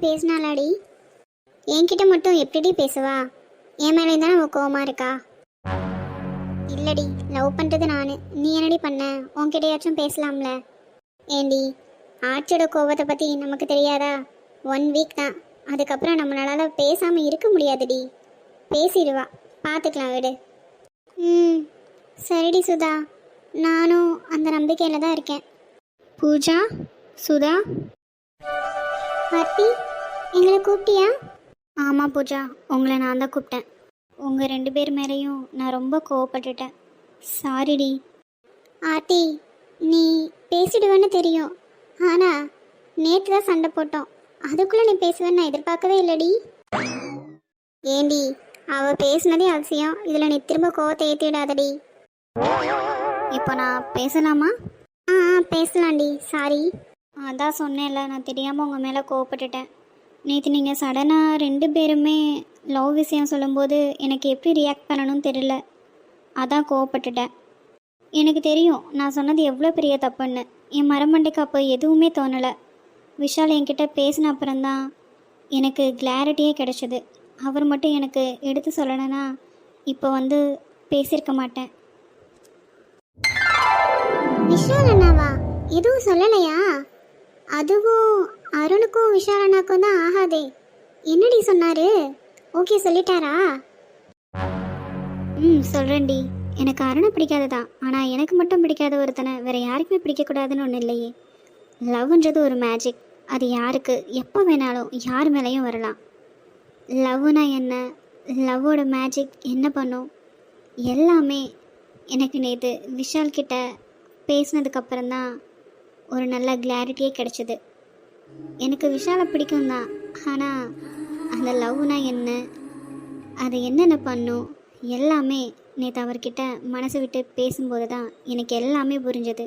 பேசினாளாடி? என்கிட்ட மட்டும் எப்படிடி பேசுவா? என் மேலே தானே அவன் கோவமாக இருக்கா? இல்லடி லவ் பண்ணுறது நான். நீ என்னடி பண்ண? உன்கிட்டயாச்சும் பேசலாம்ல. ஏண்டி ஆட்சியோட கோவத்தை பற்றி நமக்கு தெரியாதா? ஒன் வீக் தான். அதுக்கப்புறம் நம்மளால பேசாமல் இருக்க முடியாதுடி. பேசிடுவா. பார்த்துக்கலாம் விடு. ம் சரிடி சுதா. நானும் அந்த நம்பிக்கையில் தான் இருக்கேன். பூஜா சுதா. ஹார்த்தி எங்களை கூப்பிட்டியா? ஆமாம் பூஜா உங்களை நான் தான் கூப்பிட்டேன். உங்கள் ரெண்டு பேர் மேலேயும் நான் ரொம்ப கோவப்பட்டுட்டேன். சாரிடி ஆர்த்தி நீ பேசிடுவேன்னு தெரியும். ஆனால் நேற்று தான் சண்டை போட்டோம். அதுக்குள்ளே நீ பேசுவேன்னு நான் எதிர்பார்க்கவே இல்லைடி. ஏண்டி அவ பேசுனதே அவசியம். இதில் நீ திரும்ப கோவத்தை ஏற்றி விடாதடி இப்போ நான் பேசலாமா? ஆ ஆ, பேசலாம்டி. சாரி அதான் சொன்னேன்ல நான் தெரியாமல் உங்கள் மேலே கோவப்பட்டுட்டேன். நேற்று நீங்கள் சடனாக ரெண்டு பேருமே லவ் விஷயம் சொல்லும்போது எனக்கு எப்படி ரியாக்ட் பண்ணணும்னு தெரியல. அதான் கோவப்பட்டுட்டேன். எனக்கு தெரியும் நான் சொன்னது எவ்வளோ பெரிய தப்புன்னு. என் மரமண்டைக்கு அப்போ எதுவுமே தோணலை. விஷால் என்கிட்ட பேசின அப்புறம்தான் எனக்கு கிளாரிட்டியே கிடச்சிது. அவர் மட்டும் எனக்கு எடுத்து சொல்லணும்னா இப்போ வந்து பேசியிருக்க மாட்டேன். விஷால் அண்ணாவா? எதுவும் சொல்லலையா? அதுவும் அருணுக்கும் விஷாலனாக்கும் தான் ஆகாதே. என்னடி சொன்னாரு? ஓகே சொல்லிட்டாரா? ம் சொல்கிறேன்டி எனக்கு அருணை பிடிக்காது தான் ஆனால் எனக்கு மட்டும் பிடிக்காத ஒருத்தனை வேற யாருக்குமே பிடிக்கக்கூடாதுன்னு ஒன்றும் இல்லையே. லவ்ன்றது ஒரு மேஜிக் அது யாருக்கு எப்போ வேணாலும் யார் மேலேயும் வரலாம். லவ்னா என்ன? லவ்வோட மேஜிக் என்ன பண்ணும்? எல்லாமே எனக்கு நேற்று விஷால் கிட்ட பேசினதுக்கப்புறம் தான் ஒரு நல்ல கிளாரிட்டியே கிடச்சிது. எனக்கு விஷாலை பிடிக்கும் தான் ஆனால் அந்த லவ்னா என்ன? அதை என்னென்ன பண்ணும்? எல்லாமே நேற்று அவர்கிட்ட மனசு விட்டு பேசும்போது தான் எனக்கு எல்லாமே புரிஞ்சது.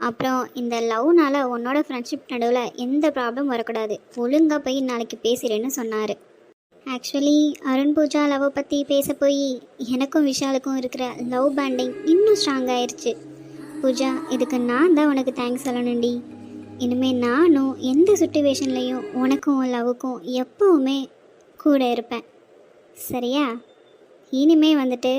அப்புறம் இந்த லவ்னால உன்னோட ஃப்ரெண்ட்ஷிப் நடுவில் எந்த ப்ராப்ளம் வரக்கூடாது. ஒழுங்காக போய் நாளைக்கு பேசுகிறேன்னு சொன்னார். ஆக்சுவலி அருண் பூஜா லவ்வை பற்றி பேச போய் எனக்கும் விஷாலுக்கும் இருக்கிற லவ் பேண்டிங் இன்னும் ஸ்ட்ராங் ஆயிடுச்சு பூஜா இதுக்கு நான் தான் உனக்கு தேங்க்ஸ் சொல்லணும்டி. இனிமேல் நானும் எந்த சுச்சுவேஷன்லேயும் உனக்கும் லவ்வுக்கும் எப்பவுமே கூட இருப்பேன். சரியா? இனிமே வந்துட்டு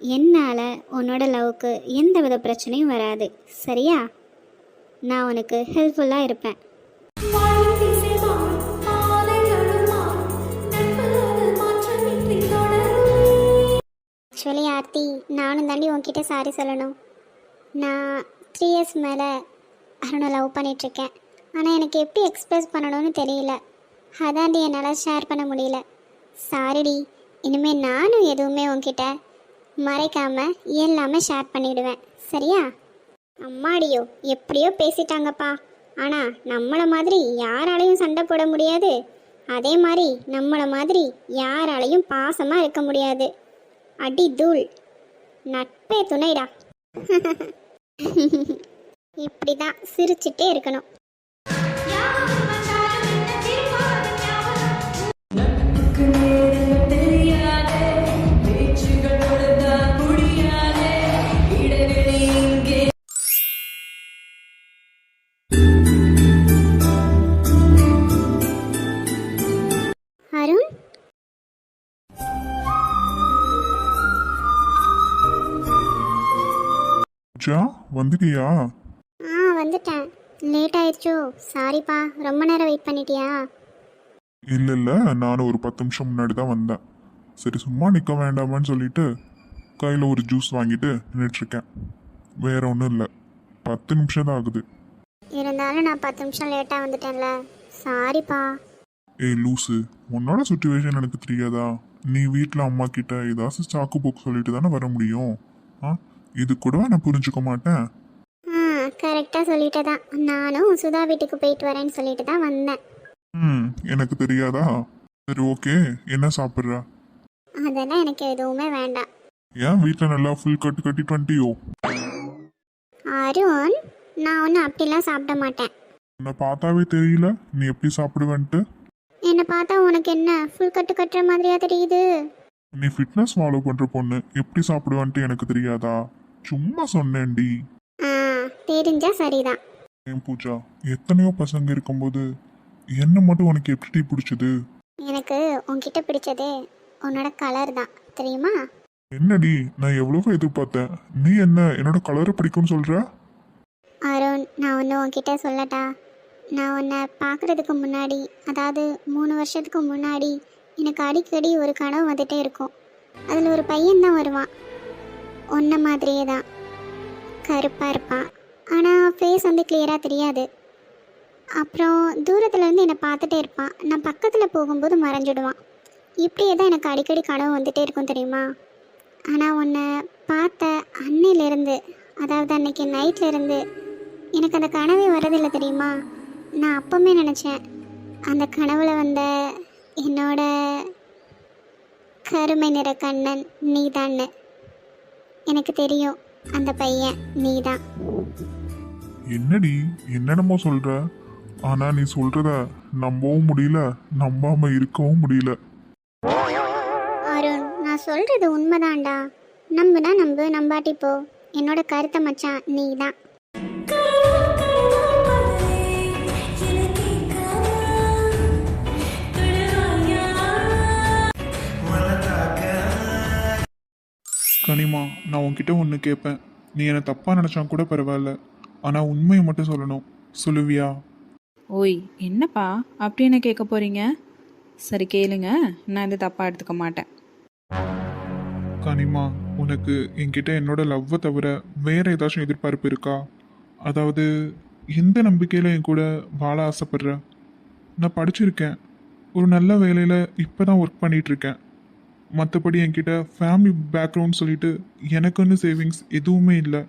என்னால் உன்னோட லவ்வுக்கு எந்த வித பிரச்சனையும் வராது. சரியா? நான் உனக்கு ஹெல்ப்ஃபுல்லாக இருப்பேன். ஆக்சுவலி ஆர்த்தி. நானும் தாண்டி உன்கிட்ட சாரி சொல்லணும். நான் த்ரீ இயர்ஸ் மேலே அருணை லவ் பண்ணிகிட்ருக்கேன் ஆனால் எனக்கு எப்படி எக்ஸ்பிரஸ் பண்ணணும்னு தெரியல. அதாண்டி என்னால் ஷேர் பண்ண முடியல. சாரிடி இனிமேல் நானும் எதுவுமே உங்ககிட்ட மறைக்காமல் எல்லாமே ஷேர் பண்ணிவிடுவேன் சரியா? அம்மாடியோ எப்படியோ பேசிட்டாங்கப்பா. ஆனால் நம்மளை மாதிரி யாராலையும் சண்டை போட முடியாது. அதே மாதிரி நம்மளை மாதிரி யாராலையும் பாசமாக இருக்க முடியாது. அடி தூள். நட்பே துணைடா. இப்படிதான் சிரிச்சிட்டே இருக்கணும். வந்துட்டியா? ஆ வந்துட்டேன். லேட் ஆயிடுச்சோ. சாரிப்பா ரொம்ப நேரம் வெயிட் பண்ணிட்டியா? இல்ல இல்ல நானும் ஒரு பத்து நிமிஷம் முன்னாடி தான் வந்தேன். சரி சும்மா நிக்க வேண்டாமான்னு சொல்லிட்டு கையில ஒரு ஜூஸ் வாங்கிட்டு நின்றுட்டுருக்கேன் வேற ஒன்றும் இல்லை. பத்து நிமிஷம் தான் ஆகுது. இருந்தாலும் நான் பத்து நிமிஷம் லேட்டாக வந்துட்டேன்ல. சாரிப்பா ஏய் லூசு உன்னோட சுச்சுவேஷன் எனக்கு தெரியாதா? நீ வீட்டில் அம்மா கிட்ட ஏதாச்சும் சாக்கு போக்கு சொல்லிட்டு தானே வர முடியும்? ஆ? இது கூடவா நான் புரிஞ்சுக்க மாட்டேன்? கரெக்டாக சொல்லிட்டு தான் நானும் சுதா வீட்டுக்கு போயிட்டு வரேன்னு சொல்லிட்டு தான் வந்தேன். ம் எனக்கு தெரியாதா? சரி ஓகே. என்ன சாப்பிட்ற? அதெல்லாம் எனக்கு எதுவுமே வேண்டாம். ஏன் வீட்டில் நல்லா ஃபுல் கட்டு கட்டிட்டு வந்துட்டியோ அருண் நான் ஒன்றும் அப்படிலாம் சாப்பிட மாட்டேன். உன்னை பார்த்தாவே தெரியல? நீ எப்படி சாப்பிடுவேன்ட்டு? என்னை பார்த்தா உனக்கு என்ன ஃபுல் கட்டு கட்டுற மாதிரியா தெரியுது? நீ ஃபிட்னஸ் ஃபாலோ பண்ற பொண்ணு. எப்படி சாப்பிடுவான்ட்டு எனக்கு தெரியாதா? சும்மா சொன்னேன்டி. தெரிஞ்சா சரிதான். ஏன் பூஜா எத்தனையோ பசங்க இருக்கும்போது என்ன மட்டும் உனக்கு எப்படி பிடிச்சது? எனக்கு உன்கிட்ட பிடிச்சது உன்னோட கலர் தான் தெரியுமா? என்னடி நான் எவ்வளவோ எதிர்பார்த்தேன். நீ என்ன என்னோட கலரை பிடிக்கும்னு சொல்ற? அருண் நான் ஒன்று உன்கிட்ட சொல்லட்டா? நான் உன்னை பார்க்குறதுக்கு முன்னாடி அதாவது மூணு வருஷத்துக்கு முன்னாடி எனக்கு அடிக்கடி ஒரு கனவு வந்துட்டே இருக்கும். அதில் ஒரு பையன் தான் வருவான். ஒன்றை மாதிரியே தான். கருப்பாக இருப்பான் ஆனால் ஃபேஸ் வந்து கிளியராக தெரியாது. அப்புறம் தூரத்தில் இருந்து என்னை பார்த்துட்டே இருப்பான் நான் பக்கத்தில் போகும்போது மறைஞ்சிடுவான் இப்படியே தான் எனக்கு அடிக்கடி கனவு வந்துட்டே இருக்கும் தெரியுமா? ஆனால் உன்னை பார்த்த அன்னையிலேருந்து அதாவது அன்னைக்கு நைட்லேருந்து எனக்கு அந்த கனவே வரதில்லை தெரியுமா? நான் அப்போவுமே நினச்சேன் அந்த கனவுல வந்த என்னோட கருமை நிற கண்ணன் நீதான்னு. எனக்கு தெரியும். அந்த பையன் நீதான். என்னடி என்னென்னமோ சொல்ற? ஆனா நீ சொல்றத நம்பவும் முடியல நம்பாம இருக்கவும் முடியல. அருண் நான் சொல்றது உண்மைதான்டா. நம்புனா நம்பு நம்பாட்டி போ. என்னோட கருத்தை மச்சான் நீ தான் கனிமா நான் உன்கிட்ட ஒன்று கேட்பேன் நீ என்னை தப்பாக நினச்சா கூட பரவாயில்ல. ஆனால் உண்மையை மட்டும் சொல்லணும். சொல்லுவியா? ஓய் என்னப்பா? அப்படி என்ன கேட்க போறீங்க? சரி கேளுங்க. நான் இதை தப்பாக எடுத்துக்க மாட்டேன். கனிமா உனக்கு என்கிட்ட என்னோட லவ்வை தவிர வேற ஏதாச்சும் எதிர்பார்ப்பு இருக்கா? அதாவது எந்த நம்பிக்கையில் என் கூட வாழ ஆசைப்படுற? நான் படிச்சிருக்கேன். ஒரு நல்ல வேலையில் இப்போ தான் ஒர்க் பண்ணிட்டு இருக்கேன். மற்றபடி என்கிட்ட ஃபேமிலி பேக்ரவுண்ட் சொல்லிட்டு எனக்குன்னு சேவிங்ஸ் எதுவுமே இல்லை.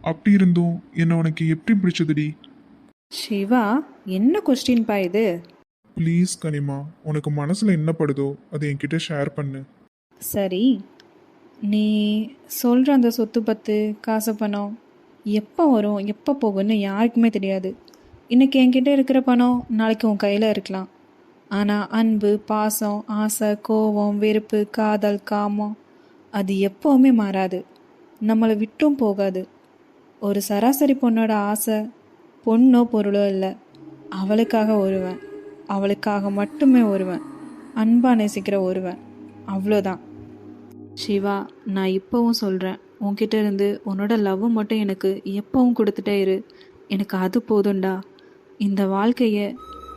அப்படி இருந்தும் என்னை உனக்கு எப்படி பிடிச்சதுடி? சிவா என்ன கொஸ்டின்ப்பா இது? ப்ளீஸ் கனிமா உனக்கு மனசில் என்ன படுதோ அதை என்கிட்ட ஷேர் பண்ணு. சரி. நீ சொல்கிற அந்த சொத்து பத்து காசு பணம் எப்போ வரும் எப்போ போகும்னு யாருக்குமே தெரியாது. இன்னைக்கு என்கிட்ட இருக்கிற பணம் நாளைக்கு உன் கையில் இருக்கலாம். ஆனால் அன்பு பாசம் ஆசை கோபம் வெறுப்பு காதல் காமம் அது எப்போவுமே மாறாது. நம்மளை விட்டும் போகாது. ஒரு சராசரி பொண்ணோட ஆசை பொண்ணோ பொருளோ இல்லை. அவளுக்காக ஒருவன் அவளுக்காக மட்டுமே ஒருவன் அன்பா நேசிக்கிற ஒருவன் அவ்வளோதான். சிவா நான் இப்போவும் சொல்கிறேன் உன்கிட்ட இருந்து உன்னோட லவ் மட்டும் எனக்கு எப்பவும் கொடுத்துட்டே இரு. எனக்கு அது போதும்டா. இந்த வாழ்க்கையை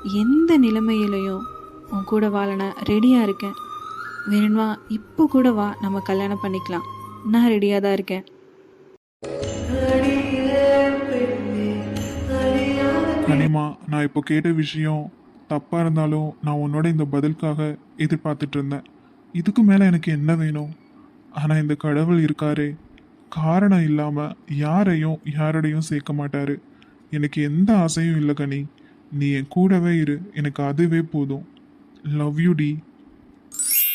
எந்த நிலைமையிலையும் உன் கூட வாழனா ரெடியாக இருக்கேன். வேணுமா இப்போ கூட வா நம்ம கல்யாணம் பண்ணிக்கலாம். நான் ரெடியாக தான் இருக்கேன். கனிமா நான் இப்போ கேட்ட விஷயம் தப்பாக இருந்தாலும் நான் உன்னோட இந்த பதிலுக்காக எதிர்பார்த்துட்டு இருந்தேன். இதுக்கு மேலே எனக்கு என்ன வேணும்? ஆனால் இந்த கடவுள் இருக்காரே. காரணம் இல்லாமல் யாரையும் யாரோடையும் சேர்க்க மாட்டார். எனக்கு எந்த ஆசையும் இல்லை கனி. நீ என் கூடவே இரு. எனக்கு அதுவே போதும். லவ் யூ டி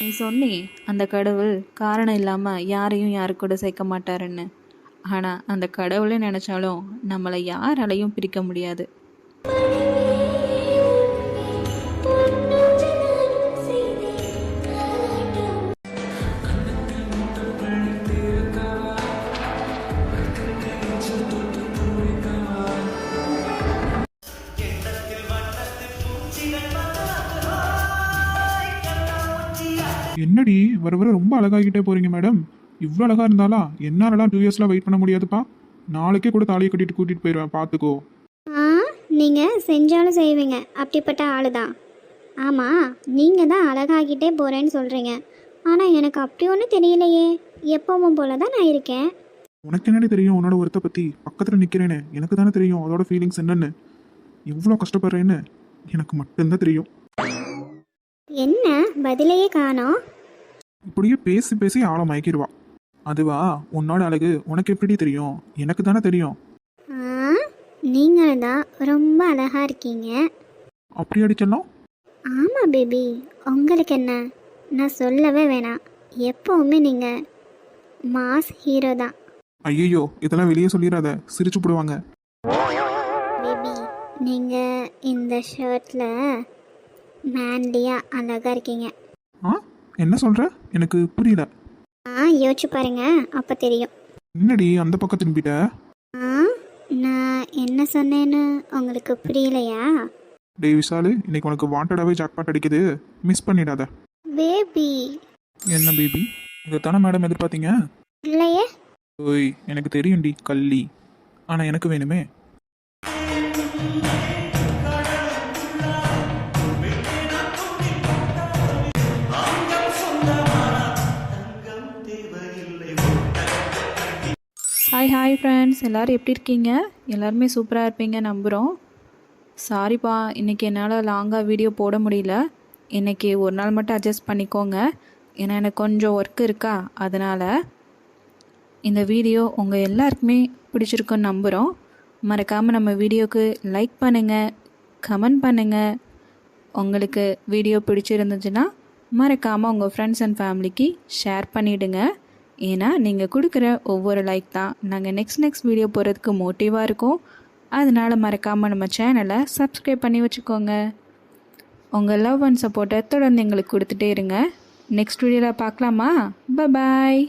நீ சொன்னே அந்த கடவுள் காரணம் இல்லாமல் யாரையும் யாரு கூட சேர்க்க மாட்டாருன்னு. ஆனால் அந்த கடவுளே நினச்சாலும் நம்மளை யாராலையும் பிரிக்க முடியாது. என்னடி வர வர ரொம்ப அழகாகிட்டே போறீங்க மேடம். இவ்வளோ அழகா இருந்தாலா என்னாலலாம் டூ இயர்ஸ்லாம் வெயிட் பண்ண முடியாதுப்பா. நாளைக்கே கூட தாலியை கட்டிட்டு கூட்டிட்டு போயிடுவேன் பார்த்துக்கோ ஆ நீங்கள் செஞ்சாலும் செய்வீங்க. அப்படிப்பட்ட ஆளு தான் ஆமாம் நீங்கள் தான் அழகாகிட்டே போகிறேன்னு சொல்கிறீங்க ஆனால் எனக்கு அப்படி ஒன்றும் தெரியலையே. எப்பவும் போல தான் நான் இருக்கேன். உனக்கு என்னடி தெரியும் உன்னோட ஒருத்த பத்தி? பக்கத்துல நிக்கிறேன்னு எனக்கு தானே தெரியும் அதோட ஃபீலிங்ஸ் என்னன்னு. எவ்வளோ கஷ்டப்படுறேன்னு எனக்கு மட்டும்தான் தெரியும். என்ன பதிலையே காணோம். இப்படியே பேசி பேசி ஆளை மயக்கிடுவா அதுவா உன்னோட அழகு உனக்கு எப்படி தெரியும்? எனக்கு தானே தெரியும். நீங்கள் தான் ரொம்ப அழகாக இருக்கீங்க. அப்படி அடிச்சலாம் ஆமாம் பேபி. உங்களுக்கு என்ன? நான் சொல்லவே வேணாம். எப்போவுமே நீங்கள் மாஸ் ஹீரோ தான். ஐயோ இதெல்லாம் வெளியே சொல்லிடாத. சிரிச்சு போடுவாங்க. பேபி நீங்கள் இந்த ஷர்ட்டில் மேன்லியாக அழகாக இருக்கீங்க. ஆ? என்ன சொல்ற? எனக்கு புரியல. ஆ யோசிச்சு பாருங்க. அப்போ தெரியும். என்னடி அந்த பக்கம் திரும்பிட்ட? ஆ நான் என்ன சொன்னேன்னு உங்களுக்கு புரியலையா? டேய் விசாலு இன்னைக்கு உனக்கு வாண்டடாகவே ஜாக்பாட் அடிக்குது. மிஸ் பண்ணிடாத. பேபி என்ன பேபி இதை தானே மேடம் எதிர்பார்த்தீங்க? இல்லையே. ஓய் எனக்கு தெரியும்டி கள்ளி. ஆனால் எனக்கு வேணுமே. ஹாய் ஹாய் ஃப்ரெண்ட்ஸ் எல்லோரும் எப்படி இருக்கீங்க? எல்லாருமே சூப்பராக இருப்பீங்க நம்புகிறோம் சாரிப்பா இன்றைக்கி என்னால் லாங்காக வீடியோ போட முடியல. இன்றைக்கி ஒரு நாள் மட்டும் அட்ஜஸ்ட் பண்ணிக்கோங்க. ஏன்னா எனக்கு கொஞ்சம் ஒர்க் இருக்கா அதனால் இந்த வீடியோ உங்கள் எல்லாருக்குமே பிடிச்சிருக்குன்னு நம்புகிறோம் மறக்காமல் நம்ம வீடியோக்கு லைக் பண்ணுங்கள் கமெண்ட் பண்ணுங்கள் உங்களுக்கு வீடியோ பிடிச்சிருந்துச்சுன்னா மறக்காமல் உங்கள் ஃப்ரெண்ட்ஸ் அண்ட் ஃபேமிலிக்கு ஷேர் பண்ணிவிடுங்க ஏன்னா நீங்கள் கொடுக்குற ஒவ்வொரு லைக் தான் நாங்கள் நெக்ஸ்ட் நெக்ஸ்ட் வீடியோ போகிறதுக்கு மோட்டிவாக இருக்கும். அதனால் மறக்காமல் நம்ம சேனலை சப்ஸ்கிரைப் பண்ணி வச்சுக்கோங்க. உங்கள் லவ் அண்ட் சப்போர்ட்டை தொடர்ந்து எங்களுக்கு கொடுத்துட்டே இருங்க. நெக்ஸ்ட் வீடியோவில் பார்க்கலாமா? பாய்